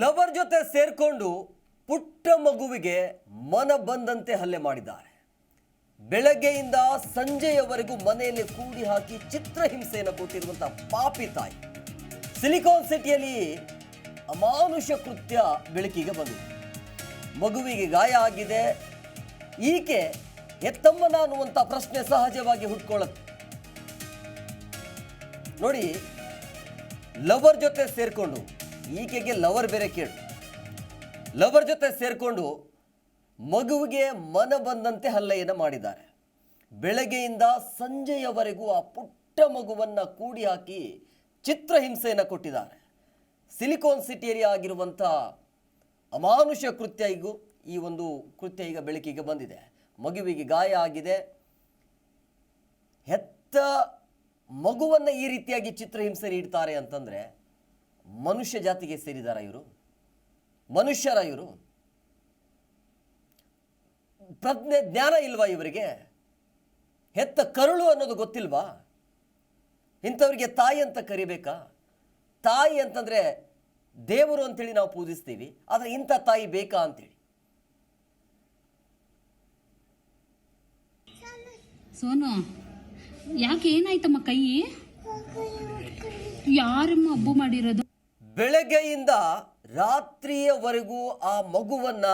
Lover ಜೊತೆ ಸೇರಿಕೊಂಡು ಪುಟ್ಟ ಮಗುವಿಗೆ ಮನ ಬಂದಂತೆ ಹಲ್ಲೆ ಮಾಡಿದ್ದಾರೆ. ಬೆಳಗ್ಗೆಯಿಂದ ಸಂಜೆಯವರೆಗೂ ಮನೆಯಲ್ಲಿ ಕೂಡಿ ಹಾಕಿ ಚಿತ್ರಹಿಂಸೆಯನ್ನು ಕೊಟ್ಟಿರುವಂತಹ ಪಾಪಿ ತಾಯಿ. ಸಿಲಿಕಾನ್ ಸಿಟಿಯಲ್ಲಿ ಅಮಾನುಷ ಕೃತ್ಯ ಬೆಳಕಿಗೆ ಬಂದಿದೆ. ಮಗುವಿಗೆ ಗಾಯ ಆಗಿದೆ. ಈಕೆ ಎತ್ತಮ್ಮನ ಅನ್ನುವಂಥ ಪ್ರಶ್ನೆ ಸಹಜವಾಗಿ ಹುಟ್ಕೊಳ್ಳುತ್ತೆ. ನೋಡಿ, ಲವರ್ ಜೊತೆ ಸೇರ್ಕೊಂಡು ಈಕೆಗೆ ಲವರ್ ಬೇರೆ ಕೇಳು. ಲವರ್ ಜೊತೆ ಸೇರಿಕೊಂಡು ಮಗುವಿಗೆ ಮನ ಬಂದಂತೆ ಹಲ್ಲೆಯನ್ನು ಮಾಡಿದ್ದಾರೆ. ಬೆಳಗ್ಗೆಯಿಂದ ಸಂಜೆಯವರೆಗೂ ಆ ಪುಟ್ಟ ಮಗುವನ್ನು ಕೂಡಿ ಹಾಕಿ ಚಿತ್ರಹಿಂಸೆಯನ್ನು ಕೊಟ್ಟಿದ್ದಾರೆ. ಸಿಲಿಕಾನ್ ಸಿಟಿಯಲ್ಲಿ ಆಗಿರುವಂಥ ಅಮಾನುಷ ಕೃತ್ಯ ಈಗ ಈ ಒಂದು ಕೃತ್ಯ ಈಗ ಬೆಳಕಿಗೆ ಬಂದಿದೆ. ಮಗುವಿಗೆ ಗಾಯ ಆಗಿದೆ. ಹೆತ್ತ ಮಗುವನ್ನು ಈ ರೀತಿಯಾಗಿ ಚಿತ್ರಹಿಂಸೆ ನೀಡ್ತಾರೆ ಅಂತಂದ್ರೆ ಮನುಷ್ಯ ಜಾತಿಗೆ ಸೇರಿದಾರ ಇವರು. ಮನುಷ್ಯರ ಇವರು. ಪ್ರಜ್ಞೆ, ಜ್ಞಾನ ಇಲ್ವಾ ಇವರಿಗೆ? ಹೆತ್ತ ಕರುಳು ಅನ್ನೋದು ಗೊತ್ತಿಲ್ವಾ? ಇಂಥವ್ರಿಗೆ ತಾಯಿ ಅಂತ ಕರಿಬೇಕಾ? ತಾಯಿ ಅಂತಂದ್ರೆ ದೇವರು ಅಂತೇಳಿ ನಾವು ಪೂಜಿಸ್ತೀವಿ, ಆದರೆ ಇಂಥ ತಾಯಿ ಬೇಕಾ ಅಂತೇಳಿ. ಸೋನು, ಯಾಕೆ ಏನಾಯ್ತಮ್ಮ ಕೈ? ಯಾರಮ್ಮ ಹಬ್ಬ ಮಾಡಿರೋದು? ಬೆಳಗ್ಗೆಯಿಂದ ರಾತ್ರಿಯವರೆಗೂ ಆ ಮಗುವನ್ನ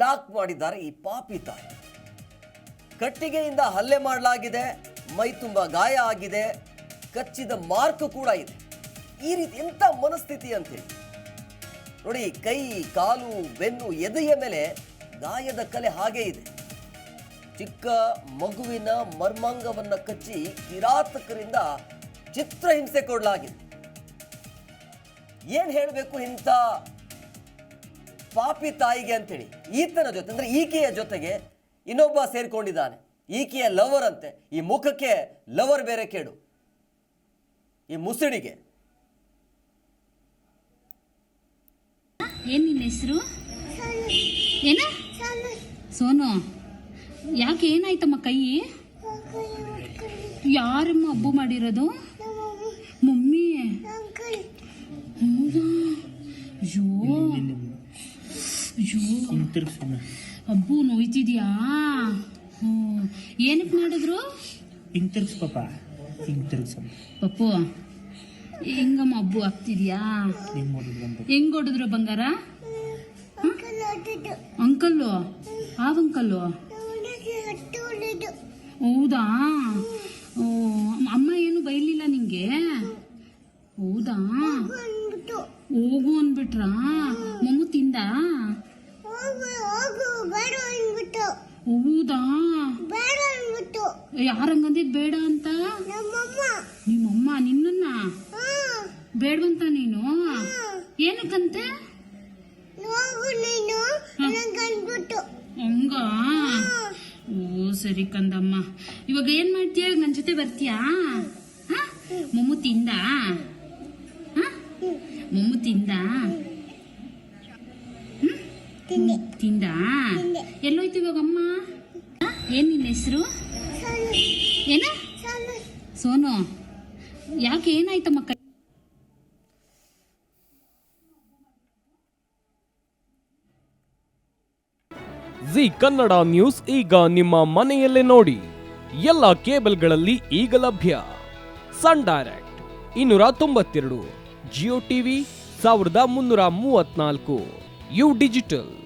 ಲಾಕ್ ಮಾಡಿದ್ದಾರೆ ಈ ಪಾಪಿ ತಾಯಿ. ಕಟ್ಟಿಗೆಯಿಂದ ಹಲ್ಲೆ ಮಾಡಲಾಗಿದೆ, ಮೈ ತುಂಬ ಗಾಯ ಆಗಿದೆ, ಕಚ್ಚಿದ ಮಾರ್ಕ್ ಕೂಡ ಇದೆ. ಈ ರೀತಿ ಎಂಥ ಮನಸ್ಥಿತಿ ಅಂತೇಳಿ ನೋಡಿ, ಕೈ, ಕಾಲು, ಬೆನ್ನು, ಎದೆಯ ಮೇಲೆ ಗಾಯದ ಕಲೆ ಹಾಗೇ ಇದೆ. ಚಿಕ್ಕ ಮಗುವಿನ ಮರ್ಮಾಂಗವನ್ನು ಕಚ್ಚಿ ಕಿರಾತಕರಿಂದ ಚಿತ್ರಹಿಂಸೆ ಕೊಡಲಾಗಿದೆ. ಏನ್ ಹೇಳಬೇಕು ಇಂಥ ಪಾಪಿ ತಾಯಿಗೆ ಅಂತೇಳಿ ಈತನ ಜೊತೆ ಅಂದ್ರೆ ಈಕೆಯ ಜೊತೆಗೆ ಇನ್ನೊಬ್ಬ ಸೇರ್ಕೊಂಡಿದ್ದಾನೆ. ಈಕೆಯ ಲವರ್ ಅಂತೆ. ಈ ಮುಖಕ್ಕೆ ಲವರ್ ಬೇರೆ ಕೇಡು. ಈ ಮುಸುಡಿಗೆ. ಏನ್ ನಿನ್ನ ಹೆಸರು? ಏನ? ಸೋನು. ಯಾಕೆ ಏನಾಯ್ತಮ್ಮ ಕೈ? ಯಾರಮ್ಮ ಹಬ್ಬು ಮಾಡಿರೋದು ಮಮ್ಮಿ ಹೌದಾ ಅಯ್ಯೋ ಅಯ್ಯೋ ಹಬ್ಬು ನೋಯ್ತಿದ್ಯಾ ಹ್ಞೂ. ಏನಕ್ಕೆ ಮಾಡಿದ್ರು? ಹಿಂಗೆ ತಿರ್ಗ್ಸ್ ಪಾಪ. ಹಿಂಗ್ ತಿರ್ಗ್ಸಮ್ಮ ಪಪ್ಪು ಹೆಂಗಮ್ಮ ಹಬ್ಬು ಆಗ್ತಿದ್ಯಾ? ಹಿಂಗ್ ನೋಡಿದ್ರು ಹೆಂಗ್ ಹೊಡೆದ್ರು ಬಂಗಾರ? ಅಂಕಲ್ಲು? ಆ ಅಂಕಲ್ಲು? ಹೌದಾ? ಓ ಅಮ್ಮ ಏನು ಬೈಲಿಲ್ಲ ನಿಂಗೆ? ಹೌದಾ? ಅಂದ್ಬಿಟ್ರಾ ಮಮ್ಮು ತಿಂದ? ಹೌದಾ? ಯಾರಂಗಂದಿದ್ ಬೇಡ ಅಂತ? ನಿಮ್ಮಮ್ಮ. ನಿನ್ನನ್ನ? ಬೇಡವಂತ ನೀನು? ಏನಕ್ಕಂತೆ? ಹಂಗ ಓ ಸರಿ ಕಂದಮ್ಮ. ಇವಾಗ ಏನ್ ಮಾಡ್ತೀಯ? ನನ್ ಜೊತೆ ಬರ್ತೀಯಾ? ಹ? ಮೊಮ್ಮು ತಿಂದ? ಮೊಮ್ಮು ತಿಂದ? ತಿಂದ? ಎಲ್ಲೋಯ್ತು ಇವಾಗ ಅಮ್ಮ? ಹ? ಏನ್ ನಿನ್ನ ಹೆಸರು? ಏನ? ಸೋನು. ಯಾಕೆ ಏನಾಯ್ತಮ್ಮ ಕೈ? ಜಿ ಕನ್ನಡ ನ್ಯೂಸ್ ಈಗ ನಿಮ್ಮ ಮನೆಯಲ್ಲೇ ನೋಡಿ. ಎಲ್ಲ ಕೇಬಲ್ಗಳಲ್ಲಿ ಈಗ ಲಭ್ಯ. ಸನ್ ಡೈರೆಕ್ಟ್ ಇನ್ನೂರ ತೊಂಬತ್ತೆರಡು ಜಿಯೋ ಟಿವಿ ಸಾವಿರದ ಮುನ್ನೂರ ಮೂವತ್ನಾಲ್ಕು ಯು ಡಿಜಿಟಲ್.